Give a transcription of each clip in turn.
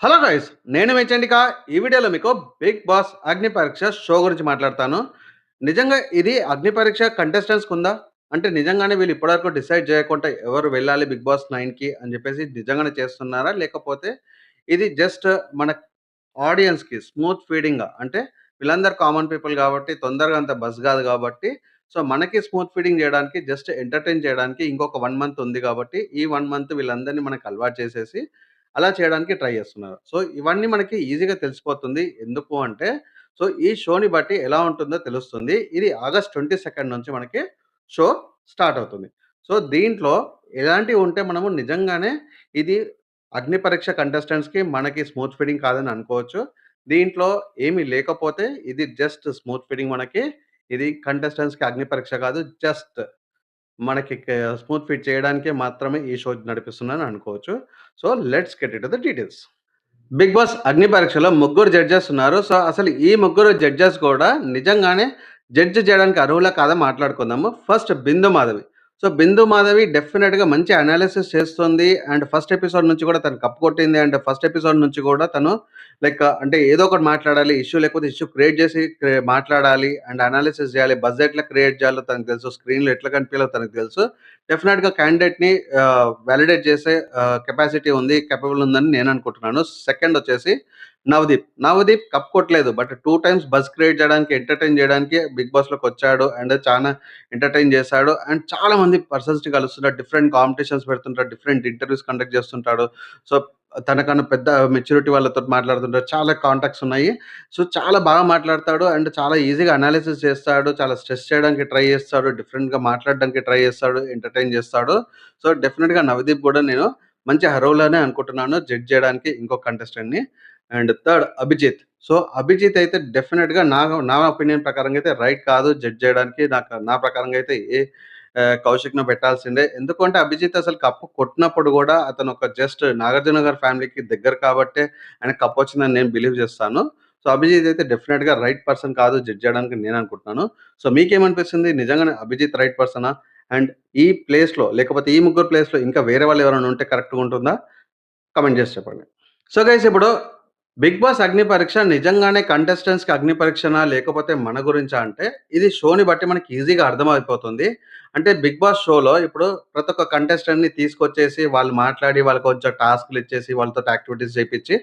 Hello guys నేను మీ చండిక. ఈ వీడియోలో మీకు బిగ్ బాస్ అగ్ని పరీక్ష షో గురించి మాట్లాడతాను. నిజంగా ఇది అగ్ని పరీక్ష కంటెస్టెంట్స్కి ఉందా అంటే నిజంగానే వీళ్ళు ఇప్పటివరకు డిసైడ్ చేయకుండా ఎవరు వెళ్ళాలి బిగ్ బాస్ నైన్కి అని చెప్పేసి నిజంగానే చేస్తున్నారా? లేకపోతే ఇది జస్ట్ మన ఆడియన్స్కి స్మూత్ ఫీడింగ్ అంటే వీళ్ళందరూ కామన్ పీపుల్ కాబట్టి తొందరగా అంత బస్ కాదు కాబట్టి సో మనకి స్మూత్ ఫీడింగ్ చేయడానికి జస్ట్ ఎంటర్టైన్ చేయడానికి ఇంకొక వన్ మంత్ ఉంది కాబట్టి ఈ వన్ మంత్ వీళ్ళందరినీ మనకు అలవాటు చేసేసి అలా చేయడానికి ట్రై చేస్తున్నారు. సో, ఇవన్నీ మనకి ఈజీగా తెలిసిపోతుంది. ఎందుకు అంటే, సో, ఈ షోని బట్టి ఎలా ఉంటుందో తెలుస్తుంది. ఇది ఆగస్ట్ 22 నుంచి మనకి షో స్టార్ట్ అవుతుంది. సో, దీంట్లో ఎలాంటివి ఉంటే మనము నిజంగానే ఇది అగ్ని పరీక్ష కంటెస్టెంట్స్‌కి మనకి స్మూత్ ఫీడింగ్ కాదని అనుకోవచ్చు. దీంట్లో ఏమి లేకపోతే ఇది జస్ట్ స్మూత్ ఫీడింగ్ మనకి. ఇది కంటెస్టెంట్స్‌కి అగ్ని పరీక్ష కాదు. జస్ట్ మనకి క స్మూత్ ఫిట్ చేయడానికే మాత్రమే ఈ షో నడిపిస్తున్నాను అనుకోవచ్చు. So, let's get into the details. 'Bigg Boss Agni పరీక్షలో' ముగ్గురు జడ్జెస్ ఉన్నారు. సో, అసలు ఈ ముగ్గురు జడ్జెస్ కూడా నిజంగానే జడ్జ్ చేయడానికి అర్హులా కాదా మాట్లాడుకుందాము. ఫస్ట్ బిందు మాధవి. సో, బిందు మాధవి డెఫినెట్గా మంచి అనాలిసిస్ చేస్తుంది. అండ్ ఫస్ట్ ఎపిసోడ్ నుంచి కూడా తను కప్పుకొట్టింది అండ్ ఫస్ట్ ఎపిసోడ్ నుంచి కూడా తను లైక్ uh, అంటే ఏదో ఒకటి మాట్లాడాలి. ఇష్యూ లేకపోతే ఇష్యూ క్రియేట్ చేసి మాట్లాడాలి. అండ్ అనాలిసిస్ చేయాలి. బజ్ ఎట్లా క్రియేట్ చేయాలో తనకు తెలుసు. స్క్రీన్‌లో ఎట్లా కనిపించాలో తనకు తెలుసు. డెఫినెట్గా క్యాండిడేట్‌ని వ్యాలిడేట్ చేసే uh, కెపాసిటీ ఉంది. కెపబుల్ ఉందని నేను అనుకుంటున్నాను. సెకండ్ వచ్చేసి నవదీప్. నవదీప్ కప్ కొట్టలేదు. But two times buzz create చేయడానికి, ఎంటర్‌టైన్ చేయడానికి బిగ్ బాస్లోకి వచ్చాడు అండ్ చాలా ఎంటర్‌టైన్ చేశాడు. అండ్ చాలా మంది పర్సన్స్‌ని కలుస్తున్నాడు. డిఫరెంట్ కాంపిటీషన్స్ పెడుతుంటాడు. డిఫరెంట్ ఇంటర్వ్యూస్ కండక్ట్ చేస్తుంటాడు. సో, తనకన్నా పెద్ద మెచ్యూరిటీ వాళ్ళతో మాట్లాడుతుంటాడు. చాలా కాంటాక్ట్స్ ఉన్నాయి. సో, చాలా బాగా మాట్లాడతాడు. అండ్ చాలా ఈజీగా అనాలిసిస్ చేస్తాడు. చాలా స్ట్రెస్ చేయడానికి ట్రై చేస్తాడు. డిఫరెంట్‌గా మాట్లాడడానికి ట్రై చేస్తాడు. ఎంటర్‌టైన్ చేస్తాడు. సో, డెఫినెట్గా నవదీప్ కూడా నేను మంచి అర్హులనే అనుకుంటున్నాను జడ్జ్ చేయడానికి ఇంకో కంటెస్టెంట్‌ని. And third Abhijeet. So, Abhijeet అయితే డెఫినెట్గా నా నా ఒపీనియన్ ప్రకారంగా అయితే రైట్ కాదు జడ్జ్ చేయడానికి. నాకు నా ప్రకారంగా అయితే ఏ కౌశిక్ను పెట్టాల్సిందే. ఎందుకంటే అభిజిత్ అసలు కప్పు కొట్టినప్పుడు కూడా అతను ఒక జస్ట్ నాగార్జున గారి ఫ్యామిలీకి దగ్గర కాబట్టే ఆయన కప్ వచ్చిందని నేను బిలీవ్ చేస్తాను. సో, అభిజిత్ అయితే డెఫినెట్గా రైట్ పర్సన్ కాదు జడ్జ్ చేయడానికి నేను అనుకుంటున్నాను. సో, మీకేమనిపిస్తుంది? నిజంగానే అభిజిత్ రైట్ పర్సనా? అండ్ ఈ ప్లేస్‌లో లేకపోతే ఈ ముగ్గురు ప్లేస్‌లో ఇంకా వేరే వాళ్ళు ఎవరైనా ఉంటే కరెక్ట్‌గా ఉంటుందా? కమెంట్ చేసి చెప్పండి. సో, గైస్ ఇప్పుడు 'బిగ్ బాస్ అగ్ని పరీక్ష' నిజంగానే కంటెస్టెంట్స్‌కి అగ్ని పరీక్షనా? లేకపోతే మన గురించా అంటే ఇది షోని బట్టి మనకి ఈజీగా అర్థమైపోతుంది. అంటే 'బిగ్ బాస్' షోలో ఇప్పుడు ప్రతి ఒక్క కంటెస్టెంట్‌ని తీసుకొచ్చేసి వాళ్ళు మాట్లాడి వాళ్ళకి కొంచెం టాస్క్‌లు ఇచ్చేసి వాళ్ళతో యాక్టివిటీస్ చేయించి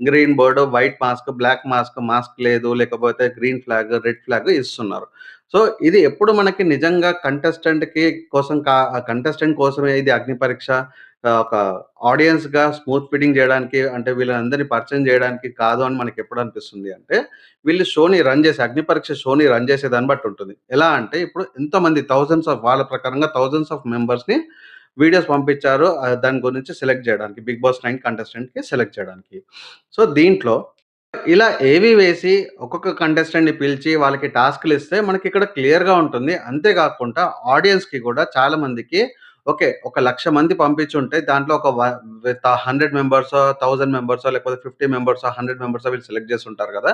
green board white mask, black mask, mask లేదు లేకపోతే గ్రీన్ ఫ్లాగ్, రెడ్ ఫ్లాగ్ ఇస్తున్నారు. సో, ఇది ఎప్పుడు మనకి నిజంగా కంటెస్టెంట్‌కి కోసం కా కంటెస్టెంట్ కోసమే ఇది అగ్ని పరీక్ష ఒక ఆడియన్స్‌గా స్మూత్ ఫీడింగ్ చేయడానికి అంటే వీళ్ళందరిని పరిచయం చేయడానికి కాదు అని మనకి ఎప్పుడు అనిపిస్తుంది అంటే, వీళ్ళు షోని రన్ చేసే అగ్ని పరీక్ష షోని రన్ చేసే దాన్ని బట్టి ఉంటుంది. ఎలా అంటే ఇప్పుడు ఎంతమంది థౌజండ్స్ ఆఫ్ వాళ్ళ ప్రకారంగా థౌసండ్స్ ఆఫ్ మెంబర్స్‌ని వీడియోస్ పంపించారు. దాని గురించి సెలెక్ట్ చేయడానికి 'బిగ్ బాస్ నైన్ కంటెస్టెంట్‌కి సెలెక్ట్ చేయడానికి. సో, దీంట్లో ఇలా ఏవి వేసి ఒక్కొక్క కంటెస్టెంట్‌ని పిలిచి వాళ్ళకి టాస్క్‌లు ఇస్తే మనకిక్కడ క్లియర్‌గా ఉంటుంది. అంతేకాకుండా ఆడియన్స్‌కి కూడా చాలా మందికి ఓకే. ఒక లక్ష మంది పంపించుంటే దాంట్లో ఒక వ విత్ 100 మెంబర్స్ 1000 లేకపోతే ఫిఫ్టీ మెంబర్స్ హండ్రెడ్ మెంబర్స్ వీళ్ళు సెలెక్ట్ చేసుంటారు కదా!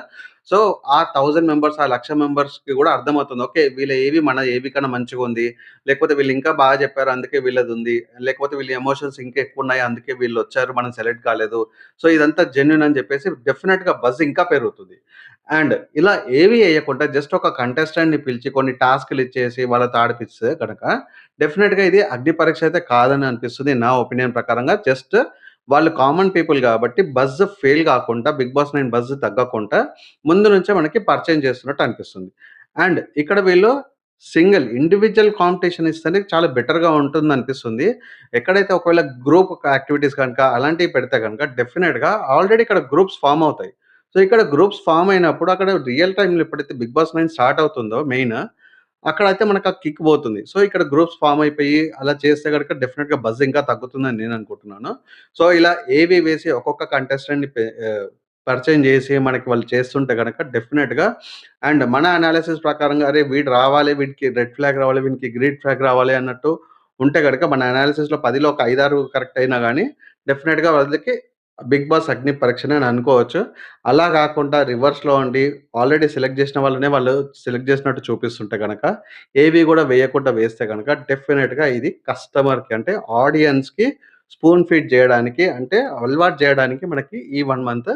సో, ఆ థౌసండ్ మెంబర్స్, ఆ లక్ష మెంబర్స్‌కి కూడా అర్థమవుతుంది. ఓకే. వీళ్ళ ఏవి మన ఏవి కన్నా మంచిగా ఉంది లేకపోతే వీళ్ళు ఇంకా బాగా చెప్పారు అందుకే వీళ్ళది ఉంది లేకపోతే వీళ్ళ ఎమోషన్స్ ఇంకా ఎక్కువ ఉన్నాయి అందుకే వీళ్ళు వచ్చారు మనం సెలెక్ట్ కాలేదు. సో, ఇదంతా జెన్యున్ అని చెప్పేసి డెఫినెట్గా బజ్ ఇంకా పెరుగుతుంది. అండ్ ఇలా ఏవి వేయకుండా జస్ట్ ఒక కంటెస్టెంట్‌ని పిలిచి కొన్ని టాస్క్‌లు ఇచ్చేసి వాళ్ళతో ఆడిపిస్తే కనుక డెఫినెట్గా ఇది అగ్ని పరీక్ష అయితే కాదని అనిపిస్తుంది నా ఒపీనియన్ ప్రకారంగా. జస్ట్ వాళ్ళు కామన్ పీపుల్ కాబట్టి బజ్ ఫెయిల్ కాకుండా 'బిగ్ బాస్ నైన్ బజ్ తగ్గకుండా ముందు నుంచే మనకి పర్చేజ్ చేస్తున్నట్టు అనిపిస్తుంది. అండ్ ఇక్కడ వీళ్ళు సింగిల్ ఇండివిజువల్ కాంపిటీషన్ ఇస్తేనే చాలా బెటర్‌గా ఉంటుంది అనిపిస్తుంది ఎక్కడైతే ఒకవేళ గ్రూప్ యాక్టివిటీస్ కనుక అలాంటివి పెడితే కనుక డెఫినెట్గా ఆల్రెడీ ఇక్కడ గ్రూప్స్ ఫార్మ్ అవుతాయి. సో, ఇక్కడ గ్రూప్స్ ఫార్మ్ అయినప్పుడు అక్కడ రియల్ టైంలో ఎప్పుడైతే 'బిగ్ బాస్ నైన్ స్టార్ట్ అవుతుందో మెయిన్ అక్కడైతే మనకు ఆ కిక్ పోతుంది. సో, ఇక్కడ గ్రూప్స్ ఫార్మ్ అయిపోయి అలా చేస్తే గనుక డెఫినెట్గా బజ్ ఇంకా తగ్గుతుందని నేను అనుకుంటున్నాను. సో, ఇలా ఏవి వేసి ఒక్కొక్క కంటెస్టెంట్‌ని పరిచయం చేసి మనకి వాళ్ళు చేస్తుంటే కనుక డెఫినెట్గా అండ్ మన అనాలిసిస్ ప్రకారంగా అరే! వీడు రావాలి, వీడికి రెడ్ ఫ్లాగ్ రావాలి, వీనికి గ్రీన్ ఫ్లాగ్ రావాలి అన్నట్టు ఉంటే గనక మన అనాలిసిస్‌లో 10లో ఒక 5, 6 కరెక్ట్ అయినా కానీ డెఫినెట్గా వాళ్ళకి 'బిగ్ బాస్' అగ్ని పరీక్షనే అని అనుకోవచ్చు. అలా కాకుండా రివర్స్‌లో ఉండి ఆల్రెడీ సెలెక్ట్ చేసిన వాళ్ళనే వాళ్ళు సెలెక్ట్ చేసినట్టు చూపిస్తుంటే కనుక ఏవి కూడా వేయకుండా వేస్తే కనుక డెఫినెట్గా ఇది కస్టమర్‌కి అంటే ఆడియన్స్‌కి స్పూన్ ఫీడ్ చేయడానికి అంటే అలవాటు చేయడానికి మనకి ఈ వన్ మంత్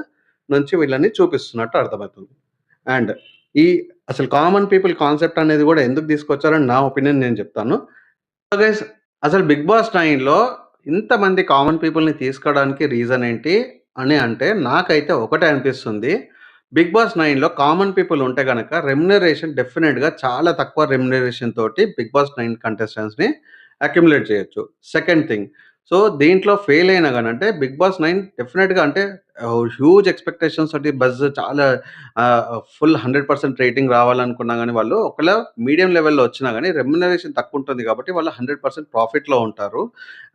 నుంచి వీళ్ళని చూపిస్తున్నట్టు అర్థమవుతుంది. అండ్ ఈ అసలు కామన్ పీపుల్ కాన్సెప్ట్ అనేది కూడా ఎందుకు తీసుకొచ్చారని నా ఒపీనియన్ నేను చెప్తాను గైస్ అసలు 'బిగ్ బాస్ నైన్లో ఇంతమంది కామన్ పీపుల్‌ని తీసుకోవడానికి రీజన్ ఏంటి అని అంటే నాకైతే ఒకటే అనిపిస్తుంది. 'బిగ్ బాస్ 9లో' కామన్ పీపుల్ ఉంటే గనక రెమ్యునరేషన్ డెఫినిట్‌గా చాలా తక్కువ రెమ్యునరేషన్ తోటి 'బిగ్ బాస్ 9' కంటెస్టెంట్స్‌ని అక్యుములేట్ చేయొచ్చు. సెకండ్ థింగ్ సో దీంట్లో ఫెయిల్ అయినా కానీ అంటే 'బిగ్ బాస్ 9' డెఫినిట్‌గా అంటే హ్యూజ్ ఎక్స్‌పెక్టేషన్స్ తోటి బజ్ చాలా ఫుల్ 100% రేటింగ్ రావాలనుకున్నా కానీ వాళ్ళు ఒకవేళ మీడియం లెవెల్‌లో వచ్చినా కానీ రెమ్యునరేషన్ తక్కువుంటుంది కాబట్టి వాళ్ళు 100% ప్రాఫిట్‌లో ఉంటారు.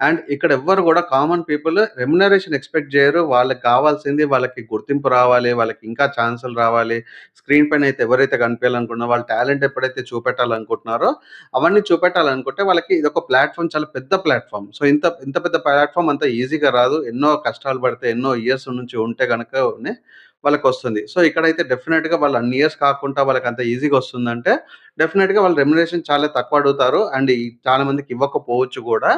అండ్ ఇక్కడ ఎవ్వరు కూడా కామన్ పీపుల్ రెమ్యునరేషన్ ఎక్స్‌పెక్ట్ చేయరు వాళ్ళకి కావాల్సింది వాళ్ళకి గుర్తింపు రావాలి. వాళ్ళకి ఇంకా ఛాన్సులు రావాలి. స్క్రీన్ పైన అయితే ఎవరైతే కనిపియాలనుకున్నారో వాళ్ళ టాలెంట్ ఎప్పుడైతే చూపెట్టాలనుకుంటున్నారో అవన్నీ చూపెట్టాలనుకుంటే వాళ్ళకి ఇది ఒక ప్లాట్ఫామ్ చాలా పెద్ద ప్లాట్ఫామ్ సో ఇంత ఇంత పెద్ద ప్లాట్ఫామ్ అంత ఈజీగా రాదు. ఎన్నో కష్టాలు పడితే ఎన్నో ఇయర్స్ నుంచి ఉంటే కనుకనే వాళ్ళకి వస్తుంది సో ఇక్కడైతే డెఫినెట్గా వాళ్ళు అన్ని ఇయర్స్ కాకుండా వాళ్ళకి అంత ఈజీగా వస్తుందంటే డెఫినెట్గా వాళ్ళు రెమ్యునరేషన్ చాలా తక్కువ అడుగుతారు. అండ్ చాలామందికి చాలా మందికి ఇవ్వకపోవచ్చు కూడా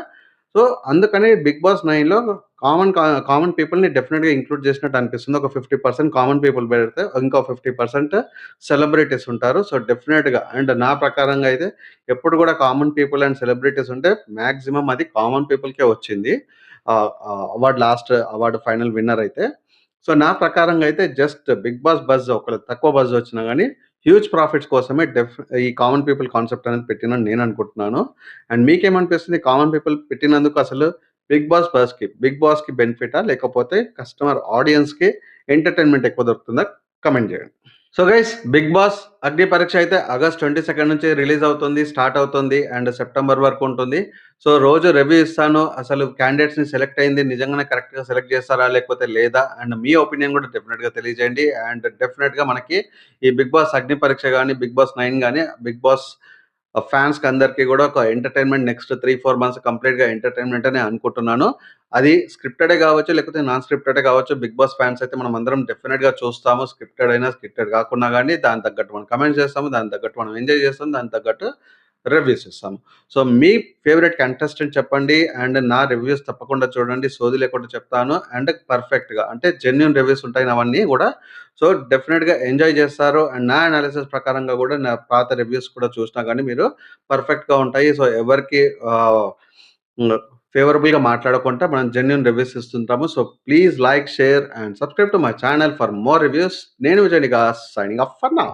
సో అందుకని 'బిగ్ బాస్ నైన్లో కామన్ కామన్ పీపుల్‌ని డెఫినెట్గా ఇంక్లూడ్ చేసినట్టు అనిపిస్తుంది. ఒక 50% కామన్ పీపుల్ పెడితే ఇంకో 50% సెలబ్రిటీస్ ఉంటారు. సో డెఫినెట్గా అండ్ నా ప్రకారంగా అయితే ఎప్పుడు కూడా కామన్ పీపుల్ అండ్ సెలబ్రిటీస్ ఉంటే మ్యాక్సిమం అది కామన్ పీపుల్‌కే వచ్చింది. Award award last award final winner అయితే. సో నా ప్రకారంగా అయితే జస్ట్ 'బిగ్ బాస్' బజ్ ఒకవేళ తక్కువ బజ్ వచ్చినా కానీ హ్యూజ్ ప్రాఫిట్స్ కోసమే డెఫ్ ఈ కామన్ పీపుల్ కాన్సెప్ట్ అనేది పెట్టిన నేను అనుకుంటున్నాను. అండ్ మీకేమనిపిస్తుంది కామన్ పీపుల్ పెట్టినందుకు అసలు 'బిగ్ బాస్' బస్కి 'బిగ్ బాస్‌కి బెనిఫిటా? లేకపోతే కస్టమర్ ఆడియన్స్‌కి ఎంటర్‌టైన్‌మెంట్ ఎక్కువ దొరుకుతుందా? కమెంట్ చేయండి so guys 'big Boss' Agni Pariksha అయితే ఆగస్ట్ 22 నుంచి రిలీజ్ అవుతుంది. స్టార్ట్ అవుతుంది. అండ్ సెప్టెంబర్ వరకు ఉంటుంది. సో రోజు రివ్యూ ఇస్తాను. అసలు క్యాండిడేట్స్‌ని సెలెక్ట్ అయింది నిజంగానే కరెక్ట్‌గా సెలెక్ట్ చేస్తారా? లేకపోతే లేదా? అండ్ మీ ఒపీనియన్ కూడా డెఫినెట్గా తెలియజేయండి. అండ్ డెఫినిట్‌గా మనకి ఈ 'బిగ్ బాస్' అగ్ని పరీక్ష కానీ 'బిగ్ బాస్ నైన్ కానీ 'బిగ్ బాస్' ఫ్యాన్స్‌కి అందరికి కూడా ఒక ఎంటర్‌టైన్‌మెంట్ నెక్స్ట్ 3, 4 మంత్స్ కంప్లీట్‌గా ఎంటర్‌టైన్‌మెంట్ అని అనుకుంటున్నాను. అది స్క్రిప్టెడే కావచ్చు లేకపోతే నాన్ స్క్రిప్టెడే కావచ్చు 'బిగ్ బాస్' ఫ్యాన్స్ అయితే మనం అందరం డెఫినెట్గా చూస్తాము. స్క్రిప్టెడ్ అయినా, స్క్రిప్టెడ్ కాకుండా కానీ దాని తగ్గట్టు మనం కమెంట్ చేస్తాము. దాని తగ్గట్టు మనం ఎంజాయ్ చేస్తాం. దాని తగ్గట్టు రివ్యూస్ ఇస్తాము. సో మీ ఫేవరెట్ కంటెస్టెంట్ చెప్పండి. అండ్ నా రివ్యూస్ తప్పకుండా చూడండి. సోది లేకుండా చెప్తాను. అండ్ పర్ఫెక్ట్‌గా అంటే జెన్యున్ రివ్యూస్ ఉంటాయి అవన్నీ కూడా సో డెఫినెట్గా ఎంజాయ్ చేస్తారు. అండ్ నా అనాలిసిస్ ప్రకారంగా కూడా నా పాత రివ్యూస్ కూడా చూసినా కానీ మీరు పర్ఫెక్ట్‌గా ఉంటాయి. సో ఎవరికి ఫేవరబుల్‌గా మాట్లాడకుండా మనం genuine reviews ఇస్తుంటాము. So please like, share and subscribe to my channel for more reviews. నేను విజయ్ నిగాస్ సైనింగ్ ఆఫ్ ఫర్ నా